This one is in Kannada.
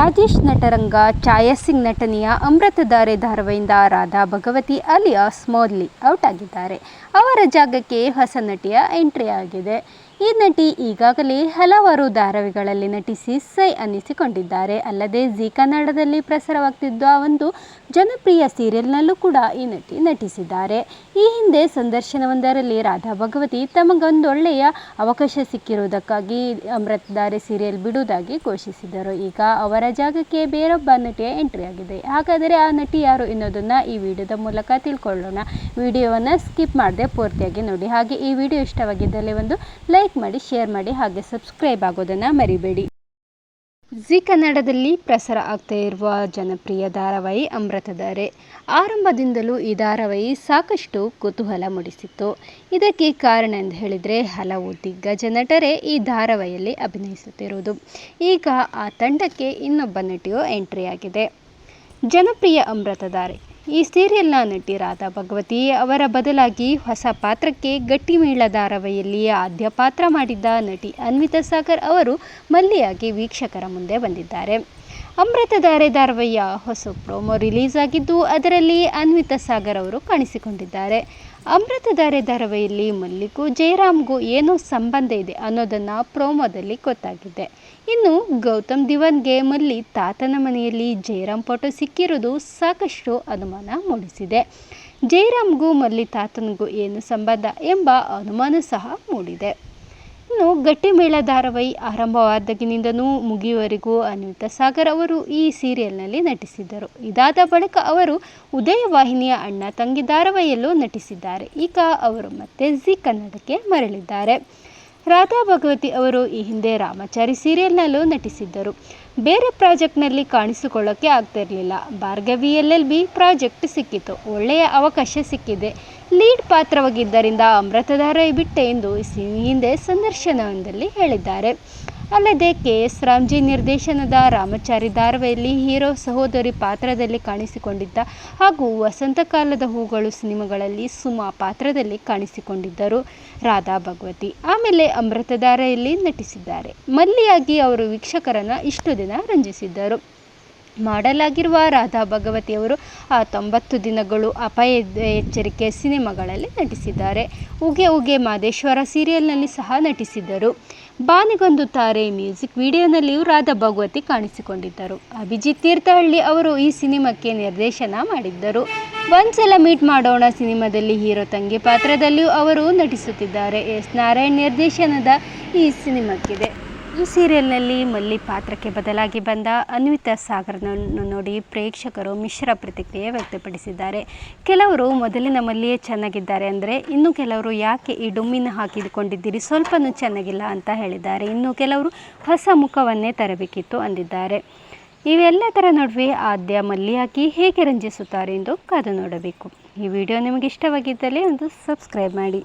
ರಾಜೇಶ್ ನಟರಂಗ ಛಾಯಾ ಸಿಂಗ್ ನಟನೆಯ ಅಮೃತಧಾರೆ ಧಾರಾವಾಹಿಯಿಂದ ರಾಧಾ ಭಗವತಿ ಅಲಿಯಾಸ್ ಮೋದ್ಲಿ ಔಟ್ ಆಗಿದ್ದಾರೆ. ಅವರ ಜಾಗಕ್ಕೆ ಹೊಸ ನಟಿಯ ಎಂಟ್ರಿ ಆಗಿದೆ. ಈ ನಟಿ ಈಗಾಗಲೇ ಹಲವಾರು ಧಾರಾವಿಗಳಲ್ಲಿ ನಟಿಸಿ ಸೈ ಅನ್ನಿಸಿಕೊಂಡಿದ್ದಾರೆ. ಅಲ್ಲದೆ ಜಿ ಕನ್ನಡದಲ್ಲಿ ಪ್ರಸಾರವಾಗ್ತಿದ್ದ ಒಂದು ಜನಪ್ರಿಯ ಸೀರಿಯಲ್ನಲ್ಲೂ ಕೂಡ ಈ ನಟಿ ನಟಿಸಿದ್ದಾರೆ. ಈ ಹಿಂದೆ ಸಂದರ್ಶನವೊಂದರಲ್ಲಿ ರಾಧಾ ಭಗವತಿ ತಮಗೊಂದೊಳ್ಳೆಯ ಅವಕಾಶ ಸಿಕ್ಕಿರುವುದಕ್ಕಾಗಿ ಅಮೃತಧಾರೆ ಸೀರಿಯಲ್ ಬಿಡುವುದಾಗಿ ಘೋಷಿಸಿದರು. ಈಗ ಅವರ ಜಾಗಕ್ಕೆ ಬೇರೊಬ್ಬ ನಟಿಯ ಎಂಟ್ರಿ ಆಗಿದೆ. ಹಾಗಾದರೆ ಆ ನಟಿ ಯಾರು ಎನ್ನುವುದನ್ನು ಈ ವಿಡಿಯೋದ ಮೂಲಕ ತಿಳ್ಕೊಳ್ಳೋಣ. ವಿಡಿಯೋವನ್ನು ಸ್ಕಿಪ್ ಮಾಡದೆ ಪೂರ್ತಿಯಾಗಿ ನೋಡಿ. ಹಾಗೆ ಈ ವಿಡಿಯೋ ಇಷ್ಟವಾಗಿದ್ದಲ್ಲಿ ಒಂದು ಲೈಕ್ ಮಾಡಿ, ಶೇರ್ ಮಾಡಿ ಹಾಗೆ ಸಬ್ಸ್ಕ್ರೈಬ್ ಆಗೋದನ್ನು ಮರಿಬೇಡಿ. ಜಿ ಕನ್ನಡದಲ್ಲಿ ಪ್ರಸಾರ ಆಗ್ತಾ ಇರುವ ಜನಪ್ರಿಯ ಧಾರಾವಾಹಿ ಅಮೃತಧಾರೆ. ಆರಂಭದಿಂದಲೂ ಈ ಧಾರಾವಾಹಿ ಸಾಕಷ್ಟು ಕುತೂಹಲ ಮೂಡಿಸಿತ್ತು. ಇದಕ್ಕೆ ಕಾರಣ ಎಂದು ಹೇಳಿದರೆ ಹಲವು ದಿಗ್ಗಜ ನಟರೇ ಈ ಧಾರಾವಾಹಿಯಲ್ಲಿ ಅಭಿನಯಿಸುತ್ತಿರುವುದು. ಈಗ ಆ ತಂಡಕ್ಕೆ ಇನ್ನೊಬ್ಬ ನಟಿಯು ಎಂಟ್ರಿ ಆಗಿದೆ ಜನಪ್ರಿಯ ಅಮೃತಧಾರೆ. ಈ ಸೀರಿಯಲ್ನ ನಟಿ ರಾಧಾ ಭಗವತಿ ಅವರ ಬದಲಾಗಿ ಹೊಸ ಪಾತ್ರಕ್ಕೆ ಗಟ್ಟಿಮೇಳ ಧಾರಾವಾಹಿಯಲ್ಲಿ ಆದ್ಯ ಪಾತ್ರ ಮಾಡಿದ್ದ ನಟಿ ಅನ್ವಿತಾ ಸಾಗರ್ ಅವರು ಮಲ್ಲಿಯಾಗಿ ವೀಕ್ಷಕರ ಮುಂದೆ ಬಂದಿದ್ದಾರೆ. ಅಮೃತಧಾರೆ ಧಾರಾವಾಹಿಯ ಹೊಸ ಪ್ರೋಮೋ ರಿಲೀಸ್ ಆಗಿದ್ದು ಅದರಲ್ಲಿ ಅನ್ವಿತಾ ಸಾಗರ್ ಅವರು ಕಾಣಿಸಿಕೊಂಡಿದ್ದಾರೆ. ಅಮೃತಧಾರೆ ಧಾರಾವಾಹಿಯಲ್ಲಿ ಮಲ್ಲಿಗೂ ಜಯರಾಮ್ಗೂ ಏನೋ ಸಂಬಂಧ ಇದೆ ಅನ್ನೋದನ್ನು ಪ್ರೋಮೋದಲ್ಲಿ ಗೊತ್ತಾಗಿದೆ. ಇನ್ನು ಗೌತಮ್ ದಿವಾನ್ಗೆ ಮಲ್ಲಿ ತಾತನ ಮನೆಯಲ್ಲಿ ಜಯರಾಮ್ ಫೋಟೋ ಸಿಕ್ಕಿರೋದು ಸಾಕಷ್ಟು ಅನುಮಾನ ಮೂಡಿಸಿದೆ. ಜಯರಾಮ್ಗೂ ಮಲ್ಲಿ ತಾತನಿಗೂ ಏನು ಸಂಬಂಧ ಎಂಬ ಅನುಮಾನ ಸಹ ಮೂಡಿದೆ. ಇನ್ನು ಗಟ್ಟಿಮೇಳ ಧಾರಾವಾಹಿ ಆರಂಭವಾದಾಗಿನಿಂದನೂ ಮುಗಿಯುವವರೆಗೂ ಅನಿತಾ ಸಾಗರ್ ಅವರು ಈ ಸೀರಿಯಲ್ನಲ್ಲಿ ನಟಿಸಿದ್ದರು. ಇದಾದ ಬಳಿಕ ಅವರು ಉದಯ ವಾಹಿನಿಯ ಅಣ್ಣ ತಂಗಿ ಧಾರಾವಾಹಿಯಲ್ಲೂ ನಟಿಸಿದ್ದಾರೆ. ಈಗ ಅವರು ಮತ್ತೆ ಜಿ ಕನ್ನಡಕ್ಕೆ ಮರಳಿದ್ದಾರೆ. ರಾಧಾ ಭಗವತಿ ಅವರು ಈ ಹಿಂದೆ ರಾಮಾಚಾರಿ ಸೀರಿಯಲ್ನಲ್ಲೂ ನಟಿಸಿದ್ದರು. ಬೇರೆ ಪ್ರಾಜೆಕ್ಟ್ನಲ್ಲಿ ಕಾಣಿಸಿಕೊಳ್ಳೋಕ್ಕೆ ಆಗ್ತಿರಲಿಲ್ಲ. Bhargavi L L B project ಸಿಕ್ಕಿತು ಒಳ್ಳೆಯ ಅವಕಾಶ ಸಿಕ್ಕಿದೆ. ಲೀಡ್ ಪಾತ್ರವಾಗಿದ್ದರಿಂದ ಅಮೃತಧಾರೆ ಬಿಟ್ಟೆ ಎಂದು ಈ ಹಿಂದೆ ಸಂದರ್ಶನವೊಂದರಲ್ಲಿ ಹೇಳಿದ್ದಾರೆ. ಅಲ್ಲದೆ ಕೆ ಎಸ್ ರಾಮ್ಜಿ ನಿರ್ದೇಶನದ ರಾಮಚಾರಿ ಧಾರಾವಾಹಿಯಲ್ಲಿ ಹೀರೋ ಸಹೋದರಿ ಪಾತ್ರದಲ್ಲಿ ಕಾಣಿಸಿಕೊಂಡಿದ್ದ ಹಾಗೂ ವಸಂತಕಾಲದ ಹೂಗಳು ಸಿನಿಮಾಗಳಲ್ಲಿ ಸುಮಾ ಪಾತ್ರದಲ್ಲಿ ಕಾಣಿಸಿಕೊಂಡಿದ್ದರು ರಾಧಾ ಭಗವತಿ. ಆಮೇಲೆ ಅಮೃತಧಾರೆಯಲ್ಲಿ ನಟಿಸಿದ್ದಾರೆ. ಮಲ್ಲಿಯಾಗಿ ಅವರು ವೀಕ್ಷಕರನ್ನು ಇಷ್ಟು ದಿನ ರಂಜಿಸಿದ್ದರು. ಮಾಡೆಲ್ ಆಗಿರುವ ರಾಧಾ ಭಗವತಿಯವರು ಆ ತೊಂಬತ್ತು ದಿನಗಳು ಅಪಾಯ ಎಚ್ಚರಿಕೆ ಸಿನಿಮಾಗಳಲ್ಲಿ ನಟಿಸಿದ್ದಾರೆ. ಉಗೆ ಉಗೆ ಮಾದೇಶ್ವರ ಸೀರಿಯಲ್ನಲ್ಲಿ ಸಹ ನಟಿಸಿದ್ದರು. ಬಾನಿಗೊಂದು ತಾರೆ ಮ್ಯೂಸಿಕ್ ವಿಡಿಯೋನಲ್ಲಿಯೂ ರಾಧಾ ಭಗವತಿ ಕಾಣಿಸಿಕೊಂಡಿದ್ದರು. ಅಭಿಜಿತ್ ತೀರ್ಥಹಳ್ಳಿ ಅವರು ಈ ಸಿನಿಮಾಕ್ಕೆ ನಿರ್ದೇಶನ ಮಾಡಿದ್ದರು. ಒಂದ್ಸಲ ಮೀಟ್ ಮಾಡೋಣ ಸಿನಿಮಾದಲ್ಲಿ ಹೀರೋ ತಂಗಿ ಪಾತ್ರದಲ್ಲಿಯೂ ಅವರು ನಟಿಸುತ್ತಿದ್ದಾರೆ. ಎಸ್ ನಾರಾಯಣ್ ನಿರ್ದೇಶನದ ಈ ಸಿನಿಮಾಕ್ಕಿದೆ. ಈ ಸೀರಿಯಲ್ನಲ್ಲಿ ಮಲ್ಲಿ ಪಾತ್ರಕ್ಕೆ ಬದಲಾಗಿ ಬಂದ ಅನ್ವಿತಾ ಸಾಗರ್ನನ್ನು ನೋಡಿ ಪ್ರೇಕ್ಷಕರು ಮಿಶ್ರ ಪ್ರತಿಕ್ರಿಯೆ ವ್ಯಕ್ತಪಡಿಸಿದ್ದಾರೆ. ಕೆಲವರು ಮೊದಲಿನ ಮಲ್ಲಿಯೇ ಚೆನ್ನಾಗಿದ್ದಾರೆ ಅಂದರೆ ಇನ್ನು ಕೆಲವರು ಯಾಕೆ ಈ ಡುಮ್ಮಿನ ಹಾಕಿಕೊಂಡಿದ್ದೀರಿ ಸ್ವಲ್ಪನೂ ಚೆನ್ನಾಗಿಲ್ಲ ಅಂತ ಹೇಳಿದ್ದಾರೆ. ಇನ್ನು ಕೆಲವರು ಹೊಸ ಮುಖವನ್ನೇ ತರಬೇಕಿತ್ತು ಅಂದಿದ್ದಾರೆ. ಇವೆಲ್ಲದರ ನಡುವೆ ಆದ್ಯ ಮಲ್ಲಿಯಾಗಿ ಹೇಗೆ ರಂಜಿಸುತ್ತಾರೆ ಎಂದು ಕಾದು ನೋಡಬೇಕು. ಈ ವಿಡಿಯೋ ನಿಮಗೆ ಇಷ್ಟವಾಗಿದ್ದಲ್ಲಿ ಒಂದು ಸಬ್ಸ್ಕ್ರೈಬ್ ಮಾಡಿ.